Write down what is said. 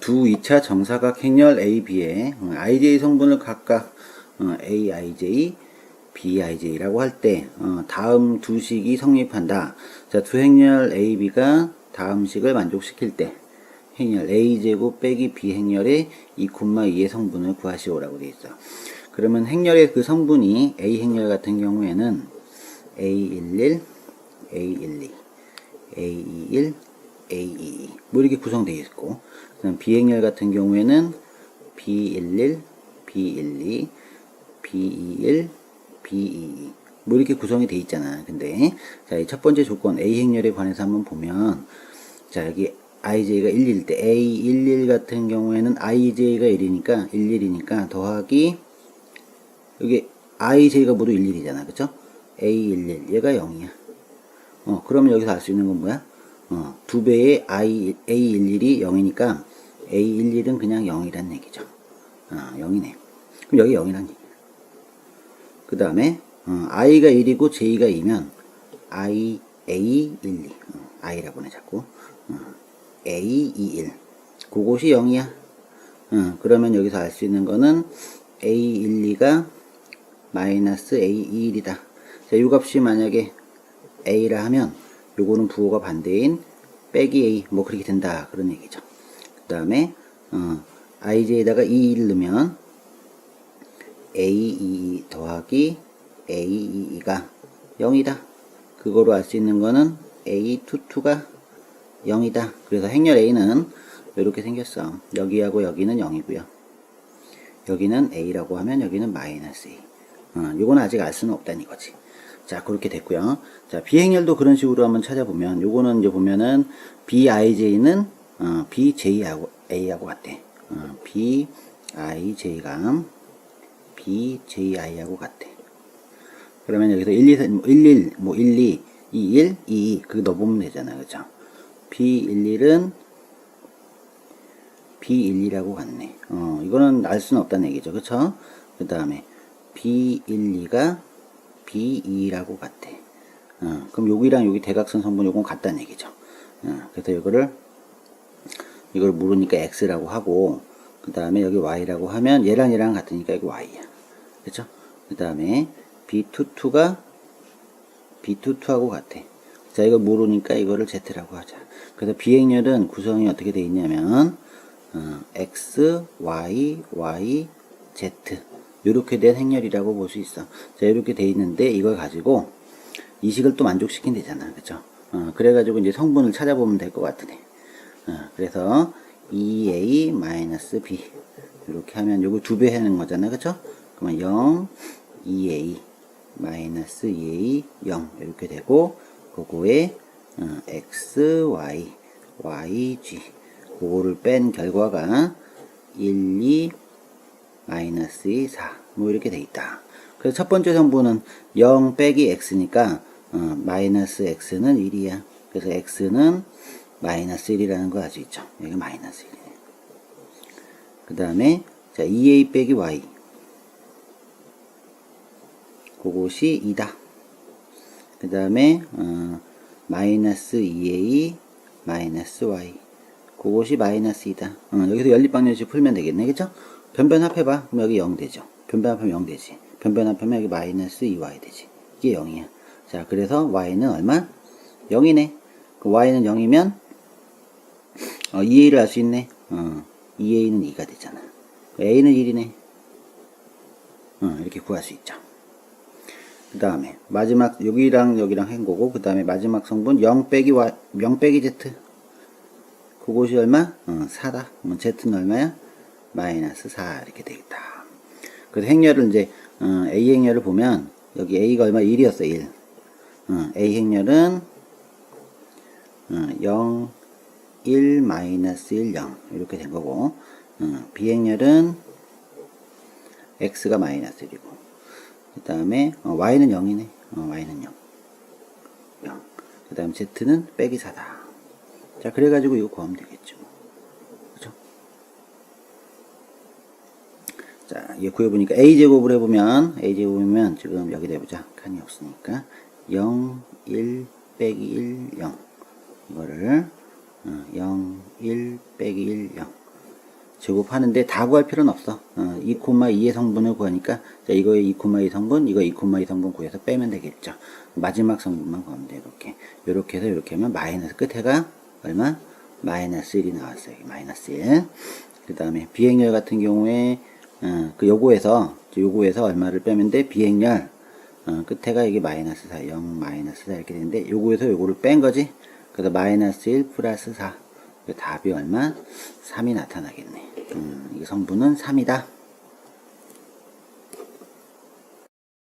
두 2차 정사각 행렬 AB의 IJ 성분을 각각 어, AIJ, BIJ라고 할때 어, 다음 두 식이 성립한다. 자, 두 행렬 AB가 다음 식을 만족시킬 때 행렬 A제곱 빼기 B행렬의 2,2의 성분을 구하시오라고 되어 있어. 그러면 행렬의 그 성분이 A 행렬 같은 경우에는 A11, A12, A21, A22 뭐 이렇게 구성되어 있고 그다음 비행렬 같은 경우에는 B11, B12, B21, B22 뭐 이렇게 구성이 되어 있잖아. 근데 자, 이 첫 번째 조건 A 행렬에 관해서 한번 보면 자, 여기 IJ가 1일 때 A11 같은 경우에는 IJ가 1이니까 11이니까 더하기 여기 IJ가 모두 11이잖아. 그쵸? A11 얘가 0이야. 어, 그러면 여기서 알 수 있는 건 뭐야? 어, 두 배의 I, A11이 0이니까 A11은 그냥 0이란 얘기죠. 어, 0이네. 그럼 여기 0이란 얘기야. 그 다음에, 어, I가 1이고 J가 2면 I, A12. 어, I라고 해, 자꾸. 어, A21. 그곳이 0이야. 어, 그러면 여기서 알 수 있는 거는 A12가 마이너스 A21이다. 자, 이 값이 만약에 A라 하면 요거는 부호가 반대인 빼기 A 뭐 그렇게 된다 그런 얘기죠. 그 다음에 어, IJ에다가 2를 넣으면 A22 더하기 A22가 0이다. 그거로 알 수 있는 거는 A22가 0이다. 그래서 행렬 A는 이렇게 생겼어. 여기하고 여기는 0이고요. 여기는 A라고 하면 여기는 마이너스 A. 어, 요건 아직 알 수는 없다는 이거지. 자, 그렇게 됐고요. 자, 비행렬도 그런 식으로 한번 찾아보면, 요거는 이제 보면은, BIJ는, 어, BJ하고, A하고 같대. 어, BIJ가, BJI하고 같대. 그러면 여기서 1, 2, 3, 1, 1, 뭐, 1, 2, 2, 1, 2, 2, 그거 넣어보면 되잖아요. 그죠? B11은 B12라고 같네. 어, 이거는 알 수는 없다는 얘기죠. 그쵸? 그 다음에, B12가 B2라고 같아. 어, 그럼 여기랑 여기 대각선 성분 요건 같다는 얘기죠. 어, 그래서 이거를 이걸 물으니까 x라고 하고 그 다음에 여기 y라고 하면 얘랑 얘랑 같으니까 이거 y야. 그렇죠? 그 다음에 b22가 b22하고 같아. 자 이거 모르니까 이거를 z라고 하자. 그래서 비행렬은 구성이 어떻게 되어 있냐면 어, x, y, y, z 이렇게 된 행렬이라고 볼 수 있어. 자, 이렇게 돼 있는데 이걸 가지고 이식을 또 만족시킨 되잖아. 그죠? 어, 그래가지고 이제 성분을 찾아보면 될 것 같으네. 어, 그래서 2a-b 이렇게 하면 요거 두 배 하는 거잖아. 그죠? 그러면 0, 2a 마이너스 2a 0 이렇게 되고 그거에 어, x, y, y, g 그거를 뺀 결과가 1, 2 마이너스 2, 4. 뭐 이렇게 돼 있다. 그래서 첫 번째 성분은 0 빼기 x니까 어, 마이너스 x는 1이야. 그래서 x는 마이너스 1이라는 거알수 있죠. 여기 마이너스 1이네. 그 다음에 자 2a 빼기 y 그것이 2다. 그 다음에 어, 마이너스 2a 마이너스 y 그것이 마이너스 2다. 어, 여기서 연립방정식 풀면 되겠네. 그죠? 변변 합해봐. 그럼 여기 0 되죠. 변변 합하면 0 되지. 변변 합하면 여기 마이너스 2y 되지. 이게 0이야. 자, 그래서 y는 얼마? 0이네. 그 y는 0이면 어, 2a를 알 수 있네. 어, 2a는 2가 되잖아. a는 1이네. 어, 이렇게 구할 수 있죠. 그 다음에 마지막 여기랑 여기랑 한 거고 그 다음에 마지막 성분 0 빼기 y 0 빼기 z 그것이 얼마? 어, 4다. 그러면 z는 얼마야? 마이너스 4 이렇게 되겠다. 그래서 행렬을 이제 어, A 행렬을 보면 여기 A가 얼마 1이었어 1. 어, A 행렬은 어, 0, 1, 마이너스 1, 0 이렇게 된 거고 어, B 행렬은 X가 마이너스 1이고 그 다음에 어, Y는 0이네. 어, Y는 0. 0. 그 다음 Z는 빼기 4다. 자 그래가지고 이거 구하면 되겠죠. 자, 이게 구해보니까 a제곱을 해보면, a제곱이면 지금 여기다 해보자. 칸이 없으니까. 0, 1, 빼기 1, 0. 이거를, 어, 0, 1, 빼기 1, 0. 제곱하는데 다 구할 필요는 없어. 어, 2,2의 성분을 구하니까 자, 이거의 2,2 성분, 이거 2,2 성분 구해서 빼면 되겠죠. 마지막 성분만 구하면 돼. 이렇게. 이렇게 해서 이렇게 하면 마이너스 끝에가 얼마? 마이너스 1이 나왔어요. 마이너스 1. 그 다음에 비행열 같은 경우에 어, 그 요거에서 요거에서 얼마를 빼면 돼? 비행열 어, 끝에가 이게 마이너스 4, 0 마이너스 4 이렇게 되는데 요거에서 요거를 뺀 거지. 그래서 마이너스 1 플러스 4. 그 답이 얼마? 3이 나타나겠네. 음, 이 성분은 3이다.